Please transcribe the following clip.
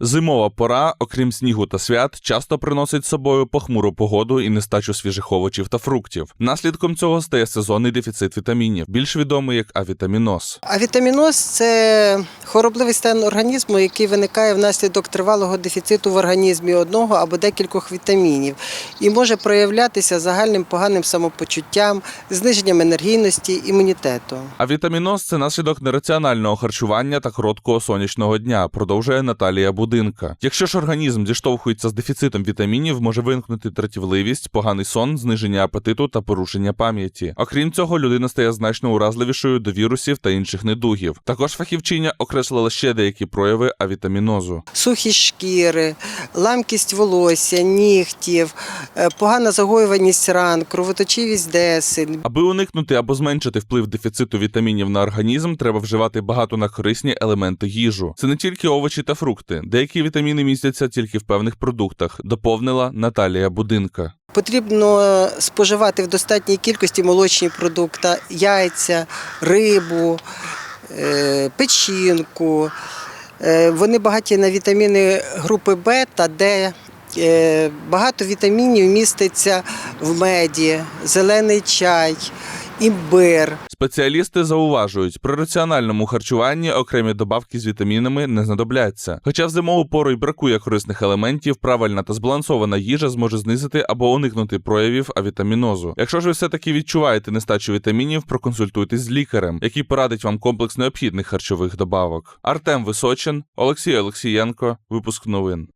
Зимова пора, окрім снігу та свят, часто приносить з собою похмуру погоду і нестачу свіжих овочів та фруктів. Наслідком цього стає сезонний дефіцит вітамінів, більш відомий як авітаміноз. А вітаміноз це хоробливий стан організму, який виникає внаслідок тривалого дефіциту в організмі одного або декількох вітамінів, і може проявлятися загальним поганим самопочуттям, зниженням енергійності, імунітету. Авітаміноз це наслідок нераціонального харчування та короткого сонячного дня, продовжує Наталія Будинка. Якщо ж організм зіштовхується з дефіцитом вітамінів, може виникнути тратівливість, поганий сон, зниження апетиту та порушення пам'яті. Окрім цього, людина стає значно уразливішою до вірусів та інших недугів. Також фахівчиня окреслила ще деякі прояви авітамінозу. Сухість шкіри, ламкість волосся, нігтів, е, погана загоюваність ран, кровоточивість десен, Аби уникнути або зменшити вплив дефіциту вітамінів на організм, треба вживати багатонакорисні елементи їжу. Це не тільки овочі та фрукти. Деякі вітаміни містяться тільки в певних продуктах, доповнила Наталія Будинка. Потрібно споживати в достатній кількості молочні продукти, яйця, рибу, е, печінку. Е, Вони багаті на вітаміни групи Б та Д. Е, Багато вітамінів міститься в меді, зелений чай, імбир. Спеціалісти зауважують, при раціональному харчуванні окремі добавки з вітамінами не знадобляться. Хоча в зимову пору й бракує корисних елементів, правильна та збалансована їжа зможе знизити або уникнути проявів авітамінозу. Якщо ж ви все-таки відчуваєте нестачу вітамінів, проконсультуйтесь з лікарем, який порадить вам комплекс необхідних харчових добавок. Артем Височин, Олексій Олексієнко, випуск новин.